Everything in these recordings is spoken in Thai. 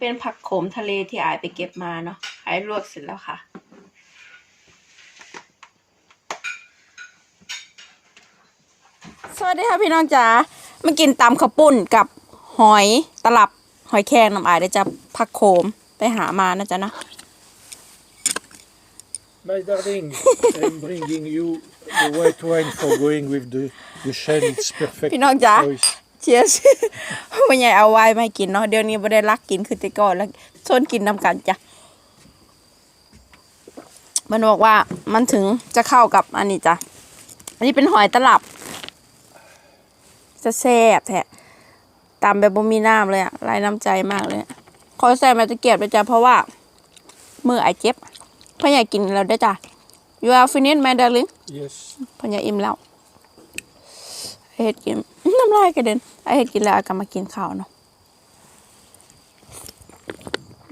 เป็นผักโขมทะเลที่อายไปเก็บมาเนาะอายลวกเสร็จแล้วค่ะ สวัสดีค่ะพี่น้องจ๋ามากินตำข้าวปุ้นกับหอยตลับหอยแครงน้ำอายเดี๋ยวจะผักโขมไปหามานะจ๊ะนะ My darling, I'm bringing you the white wine for going with the, the shell. It's perfect พี่น้องจ๋า choice. เชียร์วันใหญ่เอาไว้ไม่กินเนาะเดี๋ยวนี้ไม่ได้รักกินคือแต่ก่อนแล้วชวนกินนำกันจ้ะมันบอกว่ามันถึงจะเข้ากับอันนี้จ้ะอันนี้เป็นหอยตลับ จะแซ่บแท้ตามแบบบ่มีน้ำเลยอะลายน้ำใจมากเลยอะขอใส่มาตะเกียบเลยจ้ะเพราะว่ามือไอเจ็บพ่อใหญ่กินแล้วได้อจ้ะ you are finished my darling Yes. พ่อใหญ่อิ่มแล้วไอ เห็ดกินน้ำลายกระเด็นไอเห็ดกินแล้วก็มากินข้าวเนาะ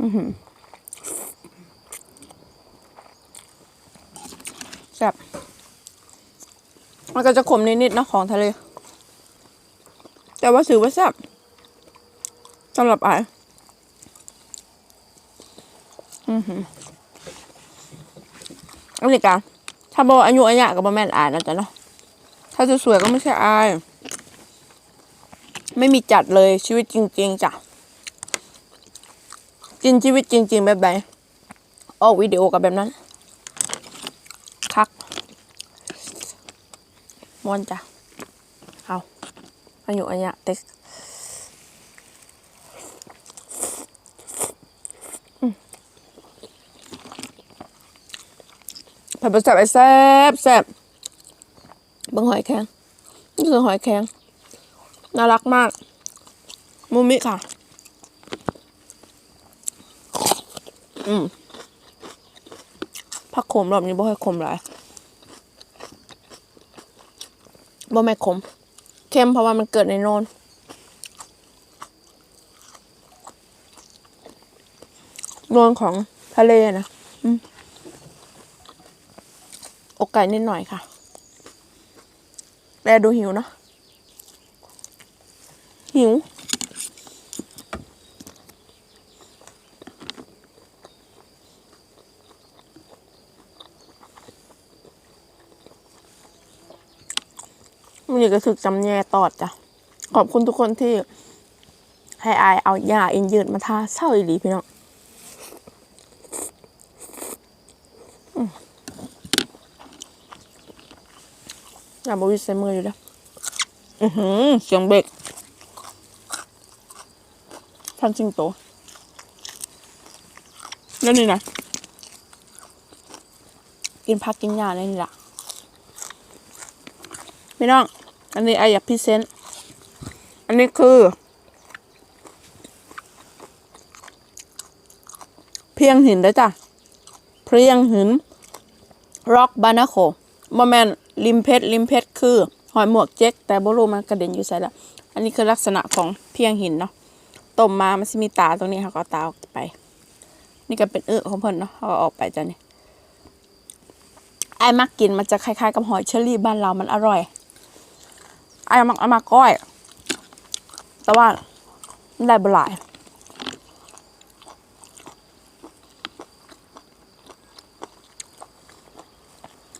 อือหือแซ่บมันก็จะขมนิดๆเนาะของทะเล แต่ว่าถือว่าแซ่บสำหรับไออือหืออันนี้กันถ้าบอกอายุอายุกับบแม่นอายนะจ๊ะเนาะ ถ้าจะสวยก็ไม่ใช่อาย ไม่มีจัดเลยชีวิตจริง ๆจ้ะกินชีวิตจริง ๆ แบบไหนออกวิดีโอกับแบบนั้นคักมวนจ้ะเอาอายุอายุเต็กผัดแซ่บไอแซ่บแซ่บ บังหอยแครงนี่คือหอยแครงน่ารักมากมูมิค่ะ อืมผักขมรอบนี้บ่ค่อยขมหลายบ่แม่ขมเค็มเพราะว่ามันเกิดในโนนโนนของทะเลนะอกไก่นิดหน่อยค่ะ แลดูหิวเนอะหิว มันอยากจะถึกจำแย่ตอดจ้ะ ขอบคุณทุกคนที่ให้อายเอายาอินยืดมาทาเศร้าอีหลีพี่น้อง อย่าบวิใส่มืออยู่แล้วอือหือเสียงเบรกทันจิงโตแล้วนี่นะกินผักกินยาเลยนี่ล่ะพี่น้อง อันนี้ไออยากพรีเซนต์อันนี้คือ เพียงหินได้จ้ะ เพียงหินร็อกบานาโคบอแมน ลิมเพชรลิมเพชรคือหอยหมวกเจ๊กแต่บรูมันกระเด็นอยู่ใส่ละอันนี้คือลักษณะของเพียงหินเนาะต้มมามันจะมีตาตรงนี้เขาก็ตาออกไป นี่ก็เป็นเอื้อของเพิ่นเนาะเขาก็ออกไปจ้ะนี่ไอ้มักกินมันจะคล้ายๆกับหอยเชอรี่บ้านเรามันอร่อยไอ้มักเอามากก้อย แต่ว่ามันได้บหลาย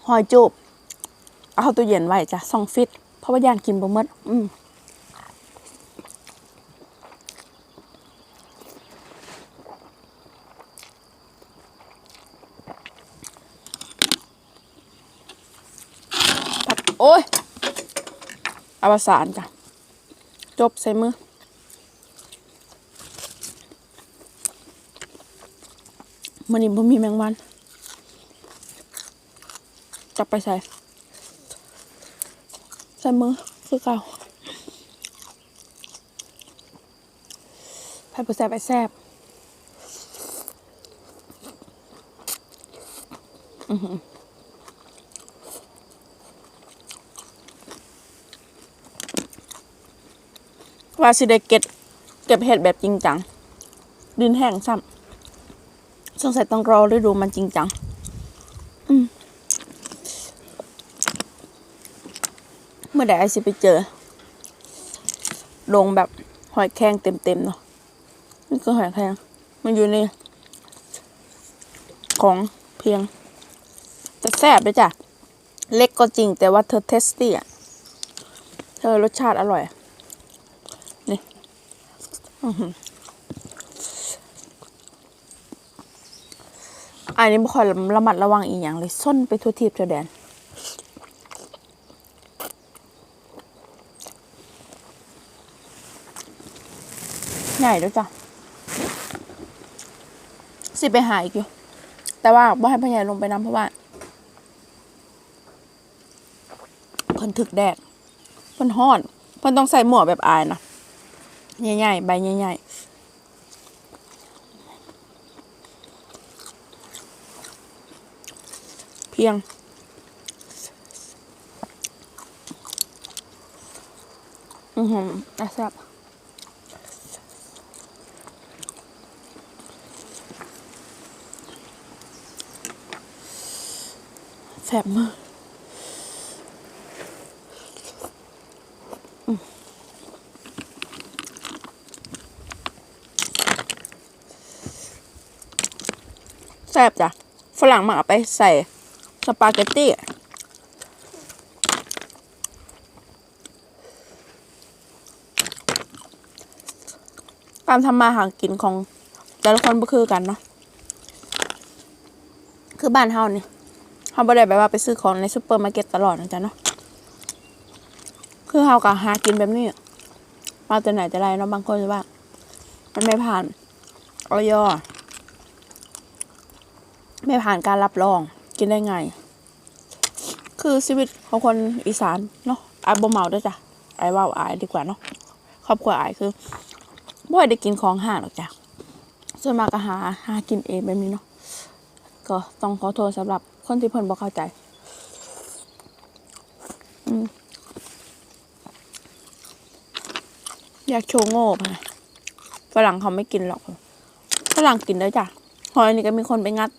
หอยจูบ เอาตู้เย็นไว้จ้ะสองฟิต เพราะว่าย่านกินบ่มดอืมผัดโอ้ยอวสานจ้ะ จบใส่มือมันนี่บ่มีแมงวัน จับไปใส่ ใส่มือคือเก่าไปไปแซบไปแซบอือหือว่าสิได้เก็บเก็บเห็ดแบบจริงจัง ดินแห้งซ้ำสงสัยต้องรอฤดูมันจริงจัง เมื่อใดไอซิไปเจอ ลงแบบหอยแครงเต็มๆเนาะนี่คือหอยแครงมันอยู่ใน ของเพียงจะแซ่บด้วยจ้ะ เล็กก็จริงแต่ว่าเธอเทสตี้อะ เธอรสชาติอร่อย นี่อันนี้ไม่ค่อยระมัดระวังอีกอย่างเลย ส้นไปทั่วทิพย์ทั่วแดน ใหญ่ด้วยจ้ะสิไปหาอีกอยู่ แต่ว่าบ่ให้พ่อใหญ่ลงไปน้ำเพราะว่าเพิ่นถึกแดดเพิ่นฮ้อนเพิ่นต้องใส่หมวกแบบอายนะใหญ่ๆใบใหญ่ๆเพียงอือหืออะแซ่บ แสบมืออืมแสบจ้ะ ฝรั่งมาไปใส่สปาเกตตี้การทำมาหากินของแต่ละคนก็คือกันเนาะคือบ้านเฮานี่ เขาบ่ได้แบบว่าไปซื้อของในซูเปอร์มาร์เก็ตตลอดนะจ๊ะเนาะคือเฮาก็หากินแบบนี้มาแต่ไหนแต่ไรเนาะบางคนจะว่า มันไม่ผ่านออยไม่ผ่านการรับรองกินได้ไง คือชีวิตของคนอีสานเนาะอายบ่เมาด้วยจ้ะอายว่าอายดีกว่าเนาะครอบครัวอายคือบ่ได้กินของห่างหรอกจ้ะส่วนมากก็หาหากินเองแบบนี้เนาะก็ต้องขอโทษสำหรับ คนที่เพิ่นบ่เข้าใจออยากโชว์โง่ไปฝรั่งเขาไม่กินหรอกฝรั่งกินได้จ้ะหอยนี่ก็มีคนไปงัด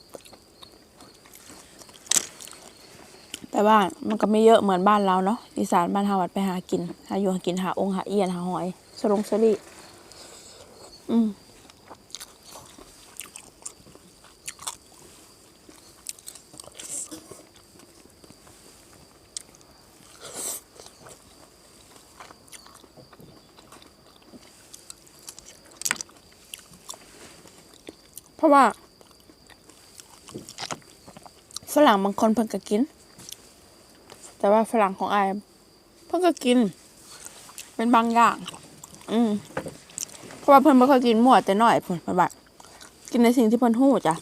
แต่ว่ามันก็ไม่เยอะเหมือนบ้านเราเนาะอีสานบ้านฮาวัดไปหากินหาอยู่หากินหาองค์หาเอียนหาหอยสลงสลีอืมะว่า ฝรั่งบางคนเพิ่นก็กิน แต่ว่าฝรั่งของไอเพิ่นก็กิน เป็นบางอย่าง อืมเพราะว่าเพิ่นบ่เคยกินหมวดแต่น้อยเพิ่นเพิ่นว่ากินในสิ่งที่เพิ่นฮู้จ้ะ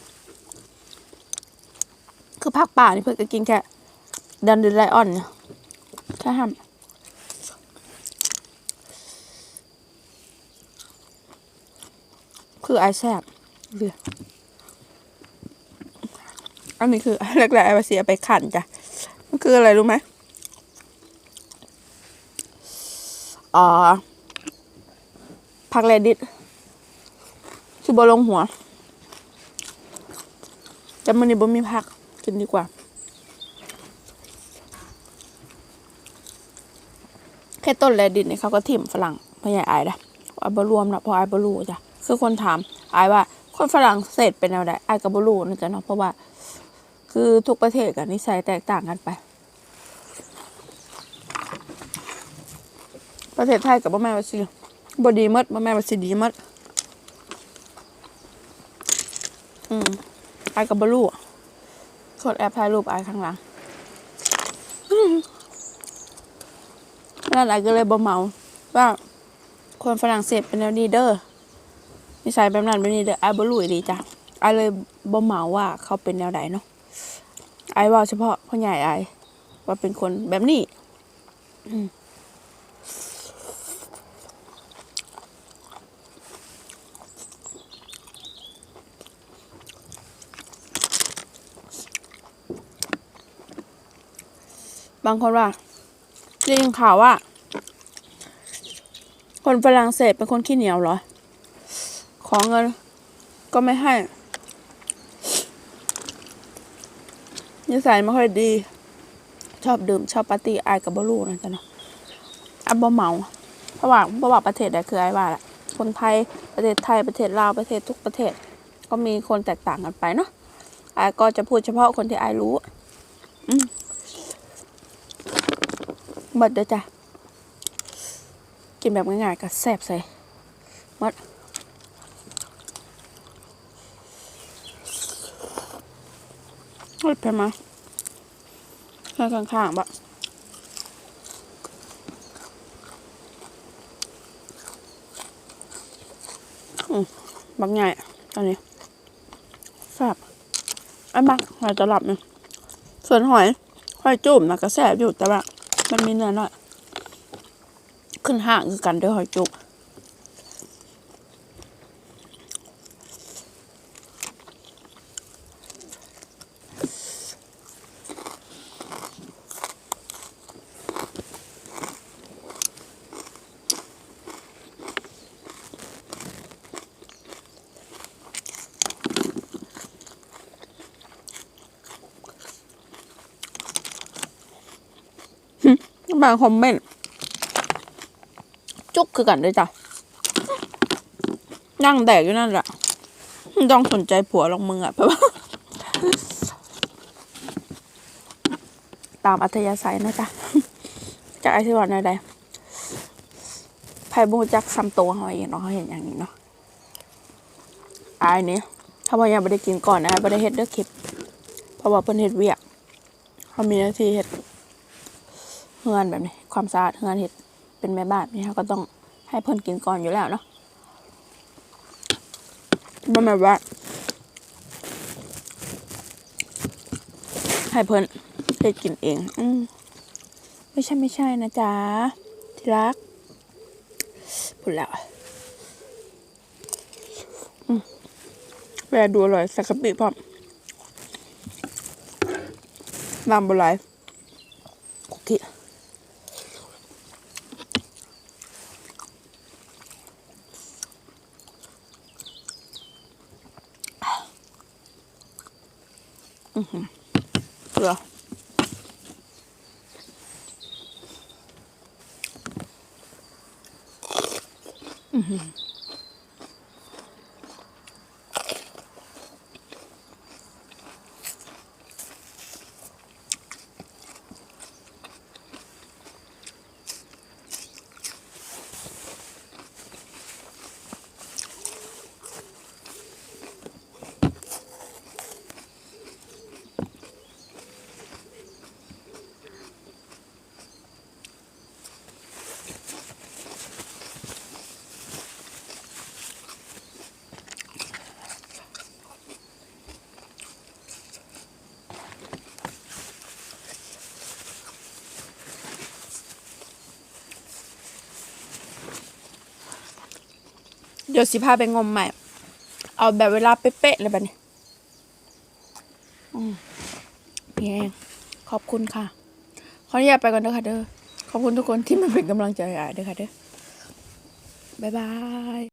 คือภาคป่านี่เพิ่นก็กินแค่ดันเดนไลออนเนี่ยแค่ห้ามคือไอแซ่บ ออันนี้คือแรกๆไอวาเสียไปขันจ้ะ มันคืออะไรรู้ไหมอ๋อผักแรดิสคือบอลงหัว แต่มันนี่บ่มีผักกินดีกว่า แค่ต้นแรดิสเนี่ยเขาก็ถิ่มฝรั่งพยายอายนะอาบรวมนะพราะอายบรูจ้ะ คือคนถามอายว่า คนฝรั่งเศสเป็นแนวใดอายกับบรูนะจ๊ะเนาะเพราะว่า คือทุกประเทศกันนิสัยแตกต่างกันไป ประเทศไทยกับบ่แม่นว่าสิบดีมดบ่แม่นว่าสิดีมดอืมอายกับบรูกดแอปถ่ายรูปอายข้างหลังอืมนั่นอายก็เลยบ่เมาว่าคนฝรั่งเศสเป็นแนวนี้เด้อ นิสัยแบบนั้นแบบนี้เด้ออายบ่รู้อีจ้ะไอายเลยบ่เมาว่าเขาเป็นแนวใดเนาะไอ้ว่าเฉพาะพ่อใหญ่ไอ้ว่าเป็นคนแบบนี้บางคนว่าได้ยินข่าวว่า คนฝรั่งเศสเป็นคนขี้เหนียวเหรอ ขอเงิน ก็ไม่ให้ นิสัยไม่ค่อยดี ชอบดื่มชอบปาร์ตี้อายกับบลูนะจ๊ะเนาะอับบเมาเพราะว่าเพราะว่าประเทศใดคือไอ้ว่าแหละคนไทยประเทศไทยประเทศลาวประเทศทุกประเทศ ก็มีคนแตกต่างกันไปเนาะไอายก็จะพูดเฉพาะคนที่ไอายรู้อืมหมดเด้อจ้ะกินแบบง่ายๆก็แซ่บใส่หมด เฮ้ยไปมาข้างข้างๆบะอืมบักใหญ่ตอนนี้แซ่บไอ้มักหอยตลับเนี่ยส่วนหอยหอยจุ่มนะก็แซ่บอยู่แต่ว่ามันมีเนื้อหน่อยขึ้นห้างคือกันด้วยหอยจุก บางคอมเมนต์จุกคือกันด้วยจ้ะนั่งแดกอยู่นั่นแหละต้องสนใจผัวหรอกมึงอะเพราะว่าตามอัธยาศัยนะจ๊ะจากไอที่ว่าในใดไพ่บูจักซ้ำตัวเขาเองเนาะเขาเห็นอย่างนี้เนาะอายนี้ถ้าว่ายังไม่ได้กินก่อนนะไม่ได้เฮ็ดเด้อคลิป เพราะว่าเพิ่นเฮ็ดเวียกเขามีหน้าที่เฮ็ด ฮือนแบบนี้ ความสะอาดเฮือนเฮ็ดเป็นแม่บ้านนี่เขาก็ต้องให้เพิ่อนกินก่อนอยู่แล้วเนาะบ่แม่นว่าให้เพิ่อนเฮ็ดกินเอง อืมไม่ใช่ไม่ใช่นะจ๊ะที่รักพูดแล้วแวดูอร่อยส่กะปิพร้อมน้ำบหลาย เกลืออือ ดี๋ยวสิพาไปงมใหม่ เอาแบบเวลาเป๊ะๆเลยแบบนี้พี่แองขอบคุณค่ะ ขออนุญาตไปก่อนเด้อค่ะเด้อ ขอบคุณทุกคนที่มาเป็นกำลังใจอะเด้อค่ะเด้อ บ๊ายบาย